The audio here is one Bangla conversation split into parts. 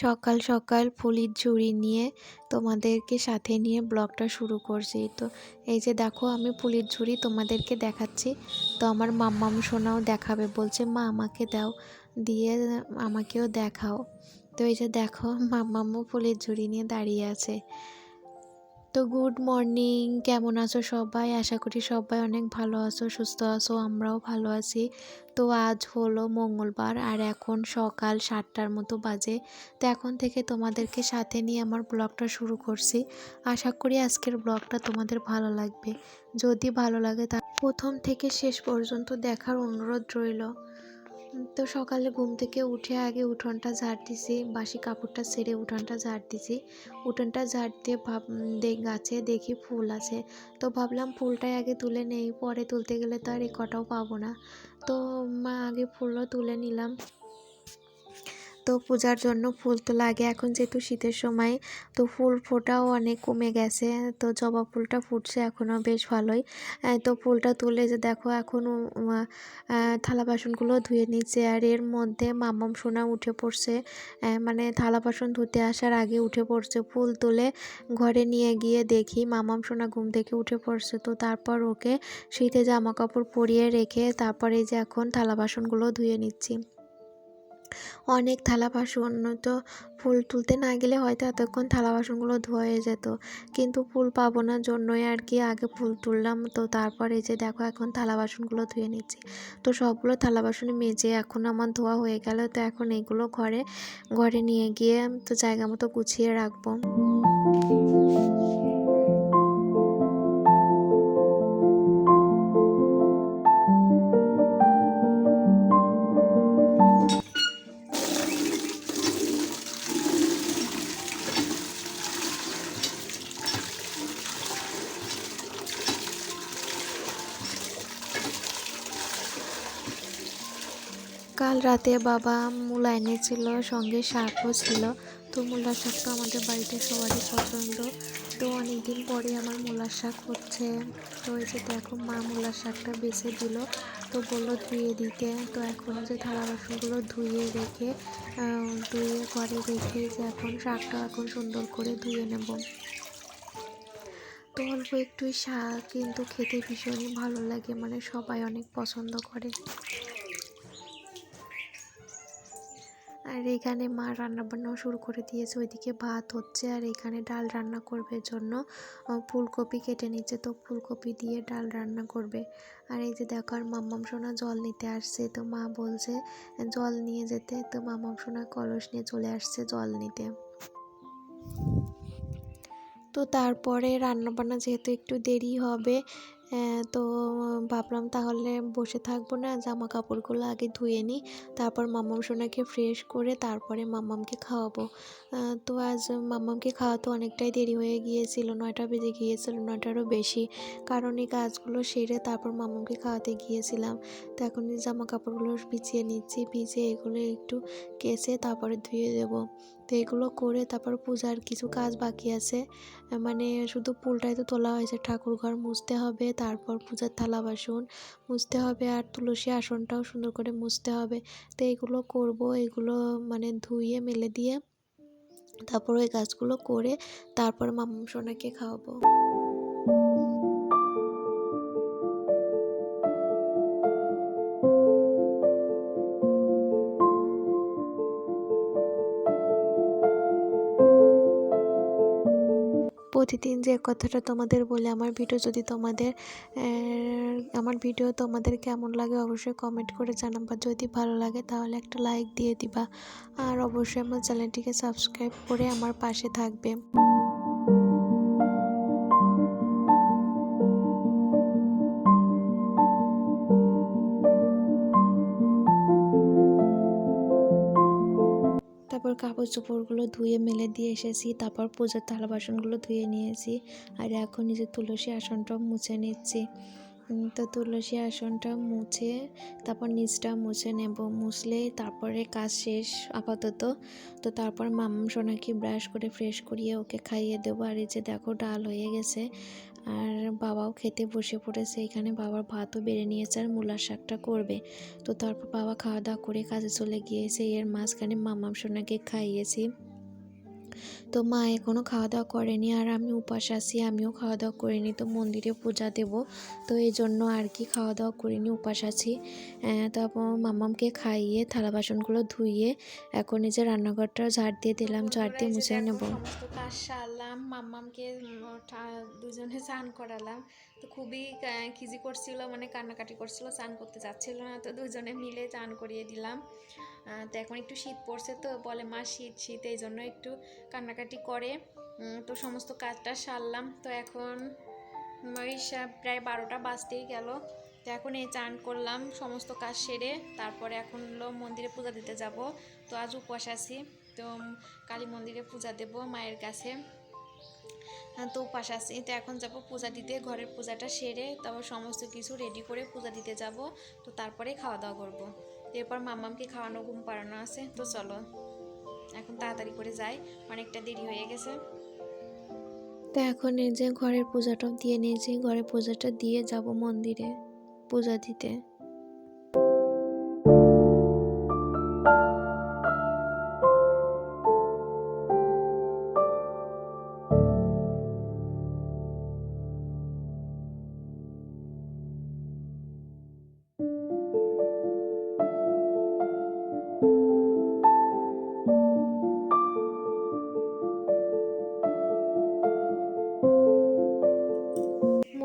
সকাল সকাল ফুলির ঝুড়ি নিয়ে তোমাদেরকে সাথে নিয়ে ব্লগটা শুরু করছি। তো এই যে দেখো, আমি ফুলির ঝুড়ি তোমাদেরকে দেখাচ্ছি। তো আমার মাম্মাম সোনাও দেখাবে, বলছে, মা, আমাকে দাও, দিয়ে আমাকেও দেখাও। তো এই যে দেখো, মাম্মামও ফুলের ঝুড়ি নিয়ে দাঁড়িয়ে আছে। তো গুড মর্নিং। কেমন আছো সবাই? আশা করি সবাই অনেক ভালো আছো, সুস্থ আছো, আমরাও ভালো আছি। তো আজ হলো মঙ্গলবার আর এখন সকাল সাতটার মতো বাজে। তো এখন থেকে তোমাদেরকে সাথে নিয়ে আমার ব্লগটা শুরু করছি। আশা করি আজকের ব্লগটা তোমাদের ভালো লাগবে। যদি ভালো লাগে তা প্রথম থেকে শেষ পর্যন্ত দেখার অনুরোধ রইল। তো সকালে ঘুম থেকে উঠে আগে উঠোনটা ঝাড় দিছি, বাসি কাপড়টা ছেড়ে উঠোনটা ঝাড় দিছি। উঠোনটা ঝাড় দিয়ে ভাব গাছে দেখি ফুল আছে। তো ভাবলাম ফুলটাই আগে তুলে নেই, পরে তুলতে গেলে তো আর এই কটাও পাবো না। তো মা আগে ফুলও তুলে নিলাম। তো পূজার জন্য ফুল তো লাগে। এখন যেহেতু শীতের সময়, তো ফুল ফোটাও অনেক কমে গেছে। তো জবা ফুলটা ফুটছে এখনও বেশ ভালোই। তো ফুলটা তুলে যে দেখো, এখন থালা বাসনগুলো ধুয়ে নিচ্ছে। আর এর মধ্যে মামাম সোনা উঠে পড়ছে। মানে থালা বাসন ধুতে আসার আগে উঠে পড়ছে। ফুল তুলে ঘরে নিয়ে গিয়ে দেখি মামাম সোনা ঘুম থেকে উঠে পড়ছে। তো তারপর ওকে শীতে জামা কাপড় পরিয়ে রেখে তারপরে যে এখন থালা বাসনগুলো ধুয়ে নিচ্ছি। অনেক থালা বাসন তো ফুল তুলতে না গেলে হয়তো এতক্ষণ থালা বাসনগুলো ধোয়া হয়ে যেত। কিন্তু ফুল পাবো না জন্যই আর কি আগে ফুল তুললাম। তো তারপরে যে দেখো এখন থালা বাসনগুলো ধুয়ে নিচ্ছি। তো সবগুলো থালা বাসনে মেজে এখন আমার ধোয়া হয়ে গেল। তো এখন এগুলো ঘরে ঘরে নিয়ে গিয়ে তো জায়গা মতো গুছিয়ে রাখব। কাল রাতে বাবা মূলা এনেছিল, সঙ্গে শাকও ছিল। তো মূলার শাক তো আমাদের বাড়িতে সবারই পছন্দ। তো অনেকদিন পরে আমার মূলার শাক হচ্ছে। তো এই যে দেখো, মা মূলার শাকটা বেছে দিল। তো বলল ধুয়ে দিতে। তো এখন যে থালা বাসনগুলো ধুয়ে রেখে ধুয়ে ঘরে রেখে যে এখন শাকটা এখন সুন্দর করে ধুয়ে নেব। তো অল্প একটু শাক, কিন্তু খেতে ভীষণই ভালো লাগে। মানে সবাই অনেক পছন্দ করে। আর এখানে মা রান্না বান্নাও শুরু করে দিয়েছে। ওইদিকে ভাত হচ্ছে আর এখানে ডাল রান্না করবে জন্য। ফুলকপি কেটে নিচ্ছে, তো ফুলকপি দিয়ে ডাল রান্না করবে। আর এই যে দেখো, আর মাম্মাম সোনা জল নিতে আসছে। তো মা বলছে, জল নিয়ে যেতে। তো মাম্মাম সোনা কলস নিয়ে চলে আসছে জল নিতে। তো তারপরে রান্নাবান্না যেহেতু একটু দেরি হবে তো ভাবলাম তাহলে বসে থাকব না জামা কাপড়গুলো আগে ধুয়ে নিই, তারপর মাম্মাম সোনাকে ফ্রেশ করে তারপরে মাম্মামকে খাওয়াবো। তো আজ মাম্মামকে খাওয়াতে অনেকটাই দেরি হয়ে গিয়েছিল, নয়টা বেজে গিয়েছিল, নয়টারও বেশি। কারণ এই কাজগুলো সেরে তারপর মাম্মামকে খাওয়াতে গিয়েছিলাম। তো এখন জামা কাপড়গুলো বিছিয়ে নিচ্ছি ভিজে এগুলো একটু কেসে তারপরে ধুয়ে দেবো। তো এগুলো করে তারপর পূজার কিছু কাজ বাকি আছে। মানে শুধু পুলটাই তো তোলা হয়েছে, ঠাকুর ঘর মুছতে হবে, তারপর পূজার থালা বাসন মুছতে হবে আর তুলসী আসনটাও সুন্দর করে মুছতে হবে। তো এগুলো করব, এগুলো মানে ধুয়ে, মেলে দিয়ে তারপর ওই গাছগুলো করে তারপর মামসোনাকে সোনাকে খাওয়াবো। প্রতিদিন যে কথাটা তোমাদের বলে আমার ভিডিও যদি তোমাদের আমার ভিডিও তোমাদের কেমন লাগে অবশ্যই কমেন্ট করে জানাবা। যদি ভালো লাগে তাহলে একটা লাইক দিয়ে দিবা। আর অবশ্যই আমার চ্যানেলটিকে সাবস্ক্রাইব করে আমার পাশে থাকবে। কাপড় চোপড়গুলো ধুয়ে মেলে দিয়ে এসেছি, তারপর পূজার থালা বাসনগুলো ধুয়ে নিয়েছি আর এখন নিজের তুলসী আসনটাও মুছে নিচ্ছি। তো তুলসী আসনটা মুছে, তারপর নিচটা মুছে নেব, মুছলে তারপরে কাজ শেষ আপাতত। তো তারপর মাম্মাম সোনাকে ব্রাশ করে ফ্রেশ করিয়ে ওকে খাইয়ে দেবো। আর এই যে দেখো ডাল হয়ে গেছে আর বাবাও খেতে বসে পড়েছে। এখানে বাবার ভাতও বেড়ে নিয়েছে আর মূলার শাকটা করবে। তো তারপর বাবা খাওয়া দাওয়া করে কাজে চলে গিয়েছে। এর মাঝখানে মামাম সোনাকে খাইয়েছি। তো মা এখনও খাওয়া দাওয়া করেনি আর আমি উপাস আছি আমিও খাওয়া দাওয়া করিনি তো মন্দিরে পূজা দেব। তো এই জন্য আর কি খাওয়া দাওয়া করিনি উপাস আছি। তারপর মাম্মামকে খাইয়ে থালা বাসনগুলো ধুইয়ে এখন এই যে রান্নাঘরটা ঝাড় দিয়ে দিলাম ঝাড় দিয়ে মুছে নেব। কাজ সারলাম মাম্মামকে দুজনে স্নান করালাম। তো খুবই খিজি করছিল মানে কান্নাকাটি করছিল স্নান করতে যাচ্ছিল না তো দুজনে মিলে চান করিয়ে দিলাম। তো এখন একটু শীত পড়ছে তো বলে মা শীত শীত এই জন্য একটু কান্নাকাটি করে। তো সমস্ত কাজটা সারলাম। তো এখন ওই প্রায় বারোটা বাজতেই গেল। তো এখন এই চান করলাম সমস্ত কাজ সেরে। তারপরে এখন হলো মন্দিরে পূজা দিতে যাব। তো আজ উপবাস আছি। তো কালী মন্দিরে পূজা দেব মায়ের কাছে। তো উপাস আছি। তো এখন যাব পূজা দিতে। ঘরের পূজাটা সেরে তারপর সমস্ত কিছু রেডি করে পূজা দিতে যাব। তো তারপরে খাওয়া দাওয়া করব। এরপর মামামকে খাওয়ানো ঘুম পাড়ানো আছে। তো চলো। এখন তাড়াতাড়ি করে যাই অনেকটা দেরি হয়ে গেছে। তো এখন এই যে ঘরের পূজাটা দিয়ে নিয়েছি ঘরের পূজাটা দিয়ে যাব মন্দিরে, পূজা দিতে।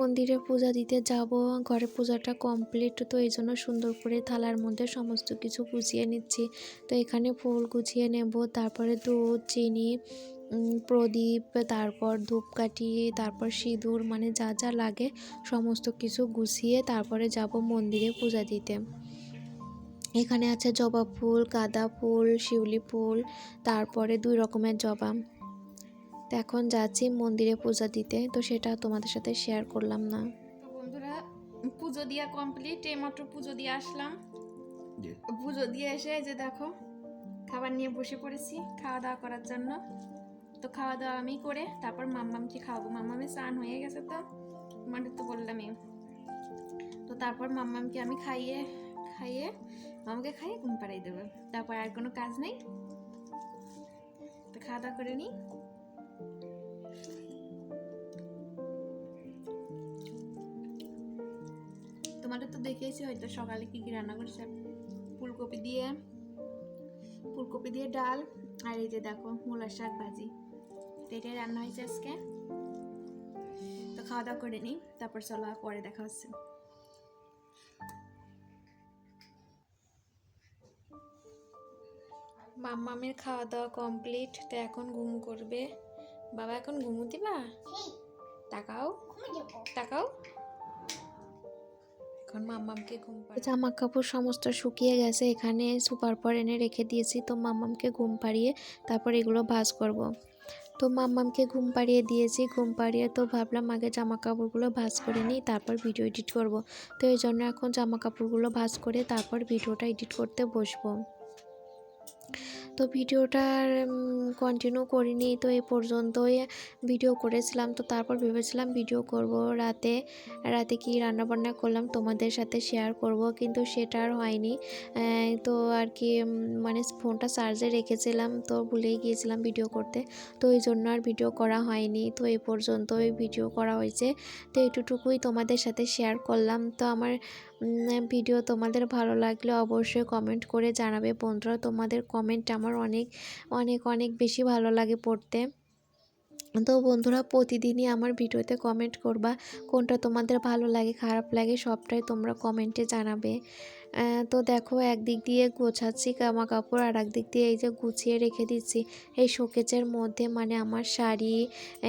মন্দিরে পূজা দিতে যাব, ঘরে পূজাটা কমপ্লিট তো এই জন্য সুন্দর করে থালার মধ্যে সমস্ত কিছু গুছিয়ে নিচ্ছি। তো এখানে ফুল গুছিয়ে নেব, তারপরে দুধ, চিনি প্রদীপ, তারপর ধূপকাঠি, তারপর সিঁদুর মানে যা যা লাগে সমস্ত কিছু গুছিয়ে তারপরে যাব মন্দিরে পূজা দিতে। এখানে আছে জবা ফুল, গাঁদা ফুল, শিউলি ফুল, তারপরে দুই রকমের জবা। এখন যাচ্ছি মন্দিরে পূজা দিতে তো সেটা তোমাদের সাথে শেয়ার করলাম না। তো বন্ধুরা পুজো দিয়া কমপ্লিট এইমাত্র পুজো দিয়ে আসলাম। পুজো দিয়ে এসে যে দেখো খাবার নিয়ে বসে পড়েছি খাওয়া দাওয়া করার জন্য। তো খাওয়া দাওয়া আমি করে তারপর মাম্মামকে খাওয়াবো। মাম্মামের স্নান হয়ে গেছে তো মানে তো বললামই। তো তারপর মাম্মামকে আমি খাইয়ে খাইয়ে মামাকে খাইয়ে ঘুম পাড়াই দেবো। তারপর আর কোনো কাজ নেই। তো খাওয়া দাওয়া করে নিই। তোমাদের তো দেখেছি হয়তো সকালে কি কি রান্না করেছে। ফুলকপি দিয়ে ফুলকপি দিয়ে ডাল, আর এই যে দেখো মূলার শাক ভাজি। তো এটাই রান্না হয়েছে আজকে। তো খাওয়া দাওয়া করে নিই, তারপর চলো পরে দেখা হচ্ছে। মাম্মামের খাওয়া দাওয়া কমপ্লিট, তো এখন ঘুম করবে। বাবা এখন ঘুমু দিবা? তাকাও। তাকাও। এখন মাম্মামকে ঘুম জামা কাপড় সমস্ত শুকিয়ে গেছে এখানে সুপার পর এনে রেখে দিয়েছি। তো মাম্মামকে ঘুম পাড়িয়ে তারপর এগুলো ভাজ করব। তো মাম্মামকে ঘুম পাড়িয়ে দিয়েছি ঘুম পাড়িয়ে তো ভাবলাম আগে জামা কাপড়গুলো ভাজ করে নিই তারপর ভিডিও এডিট করব। তো এই জন্য এখন জামা কাপড়গুলো ভাজ করে তারপর ভিডিওটা এডিট করতে বসবো। তো ভিডিওটার কন্টিনিউ করিনি। তো এই পর্যন্তই ভিডিও করেছিলাম। তো তারপর ভেবেছিলাম ভিডিও করব রাতে। রাতে কি রান্নাবান্না করলাম তোমাদের সাথে শেয়ার করব, কিন্তু সেটা আর হয়নি। তো আর কি মানে ফোনটা চার্জে রেখেছিলাম। তো ভুলেই গিয়েছিলাম ভিডিও করতে। তো এই জন্য আর ভিডিও করা হয়নি। তো এই পর্যন্তই ভিডিও করা হয়েছে। তো এটুকুই তোমাদের সাথে শেয়ার করলাম। তো আমার ভিডিও তোমাদের ভালো লাগলে অবশ্যই কমেন্ট করে জানাবে। বন্ধুরা, তোমাদের কমেন্ট আমার অনেক অনেক অনেক বেশি ভালো লাগে পড়তে। তো বন্ধুরা প্রতিদিনই আমার ভিডিওতে কমেন্ট করবা, কোনটা তোমাদের ভালো লাগে, খারাপ লাগে, সবটাই তোমরা কমেন্টে জানাবে। তো দেখো একদিক দিয়ে গোছাচ্ছি জামা কাপড় আর একদিক দিয়ে এই যে গুছিয়ে রেখে দিচ্ছি। এই শোকেজের মধ্যে মানে আমার শাড়ি,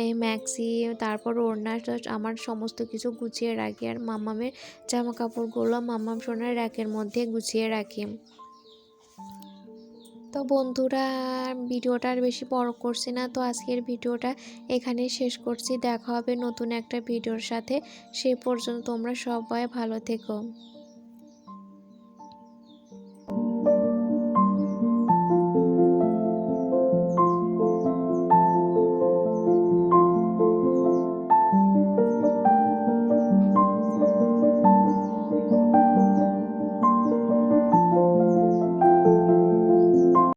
এই ম্যাক্সি তারপর ওড়না আমার সমস্ত কিছু গুছিয়ে রাখি। আর মামামের জামা কাপড়গুলো মামাম সোনার র্যাকের মধ্যে গুছিয়ে রাখি। তো বন্ধুরা ভিডিওটা আর বেশি বড় করছি না। তো আজকের ভিডিওটা এখানে শেষ করছি। দেখা হবে নতুন একটা ভিডিওর সাথে। সে পর্যন্ত তোমরা সবাই ভালো থেকো।